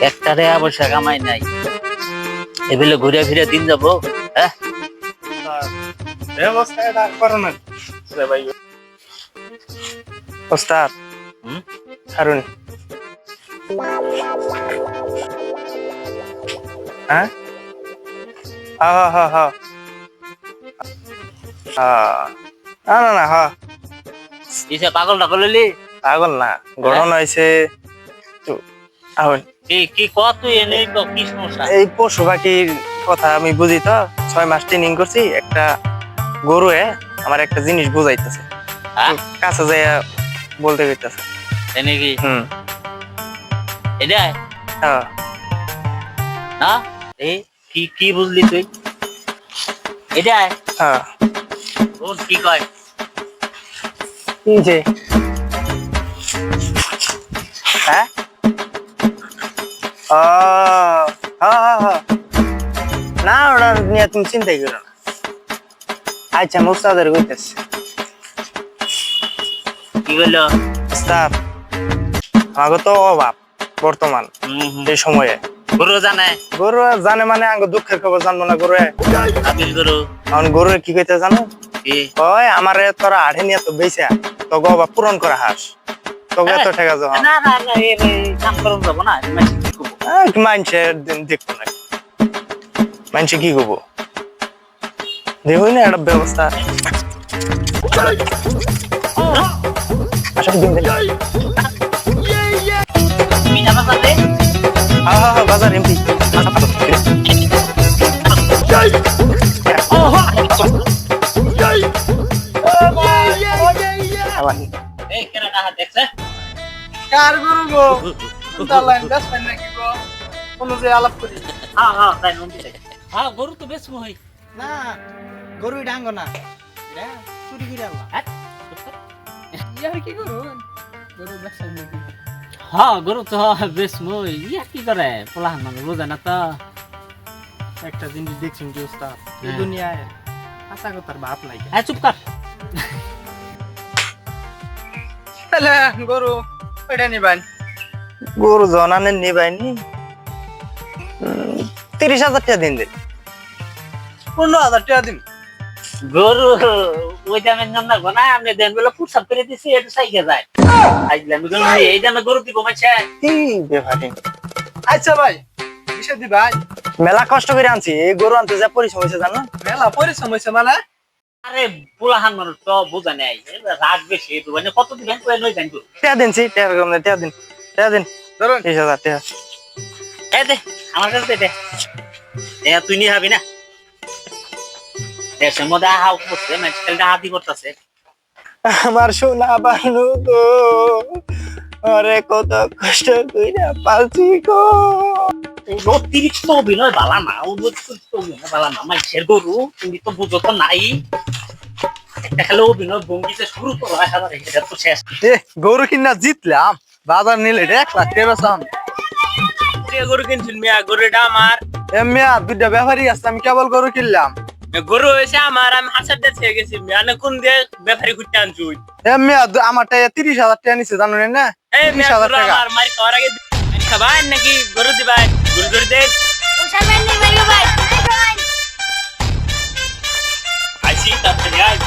একটা রেয়া পয়সা কামাই নাই। এবেলে ঘুরে ফিরে দিন যাব হ্যাঁ? করো না। ভাই ওস্তাদ? হ্যাঁ? হা হা হা হা। হা না না না হা। ইসে পাগল টাগল হইলি পাগল না গঠন হয়েছে আহুন কি তো কি সমস্যা? এই পশু পাখির কথা আমি বুঝি তো ছয় মাস ট্রেনিং করছি একটা গরু আমার একটা জিনিস বুঝাইতেছে। হ্যাঁ? কাছে যাইয়া বলতে গেতেছে এনে কি হুম। এটা? হ্যাঁ। না? এই কি কি বুঝলি তুই? এটা? হ্যাঁ। কোন কি কয়? হ্যাঁ হ্যাঁ? না ওটা নিয়ে তুমি চিন্তাই করো না। আচ্ছা মুস্তাদের কইতেছে। কি বলল? আমাকে তো অভাব বর্তমান। এই সময়ে। গরু জানে? গরু জানে মানে আঙ্গ দুঃখের খবর জানব না গরু আবিল গরু। এখন গরু কি কইতে জানো? ওই আমারে তোরা আড়ে নিয়ে তো বেচা তো অভাব পূরণ করা হাস। তোকে এত টাকা যাওয়া। না না না এই এই কাম করুন যাব না এই মাসে কি করব? মানছে দেখব না মানছে কি করব দেখবই না একটা ব্যবস্থা আসলে দিন দিন তুমি যাবা পারলে হ্যাঁ হ্যাঁ হ্যাঁ বাজার এমপি আবার এই কেন না দেখছে কার গরু গো দালান নাকি গো কোনো যে আলাপ করি হ্যাঁ হ্যাঁ তাই নুন দিতে হ্যাঁ গরু তো বেশ মহই না গরু ডাঙ্গ না এটা চুরি করে আল্লাহ ইয়ার কি করুন গরু ব্যবসা হ্যাঁ গরু তো বেশ মই ইয়া কি করে পোলাহান মানুষ বোঝে না তো একটা জিনিস দেখছেন কি উস্তাদ এই। দুনিয়ায় আশা কথার বাপ নাই হ্যাঁ চুপ কর তাহলে গরু ওইটা নিবান গরু জনানের নিবাইনি তিরিশ হাজার টাকা দিন দিন পনেরো হাজার টাকা দিন। গরু ওই দামে না গোনা আমি দেন বেলা পুরসাপ করে দিছি এটা সাইকে যায় আইলে আমি গরু এই দামে গরু দিব মাইছে? কি ব্যাপারে আচ্ছা ভাই কিসে দি ভাই? মেলা কষ্ট করে আনছি এই গরু আনতে যা পরিশ্রম হয়েছে জানো? মেলা পরিশ্রম হয়েছে মানে? আরে পোলাহান মানুষ তো বোঝা নেই রাগ বেশি মানে কত দিবেন কই নই জানব টাকা দিনছি টাকা কম টাকা দিন। টাকা দিন। ধরুন। তিরিশ হাজার টাকা এ দে আমার কাছে দে তুই নিয়ে না? দেশের মধ্যে হাও করছে মেডিকেলটা হাতি করতেছে। আমার সোনা বানু গো আরে কত কষ্ট কইরা পালছি গো। অতিরিক্ত অভিনয় বালা না অতিরিক্ত অভিনয় বালা না মানুষের গরু তুমি তো বুঝো তো নাই। একটা খেলে অভিনয় ভঙ্গিতে শুরু করো একেবারে এটা তো শেষ। গরু কিনা জিতলাম। বাজার নিলে রে এক লাখ টাকা সাম গরু কিনছেন মিয়া গরুটা আমার। এ মিয়া দুইটা ব্যাপারী আছে আমি কেবল গরু কিনলাম। গরু হয়েছে আমার আমি হাসার দিয়ে ছেড়ে গেছি মিয়া না কোন দিয়ে ব্যাপারি খুঁজতে আনছুই এ মিয়া দু- আমার টাকা তিরিশ হাজার টাকা নিছে জানো না এই তিরিশ মিয়া হাজার গরু টাকা। আমার মারি খাওয়ার আগে খাবাই নাকি গরু দিবাই? গরু গরু দে। আইসি তাড়াতাড়ি আয়।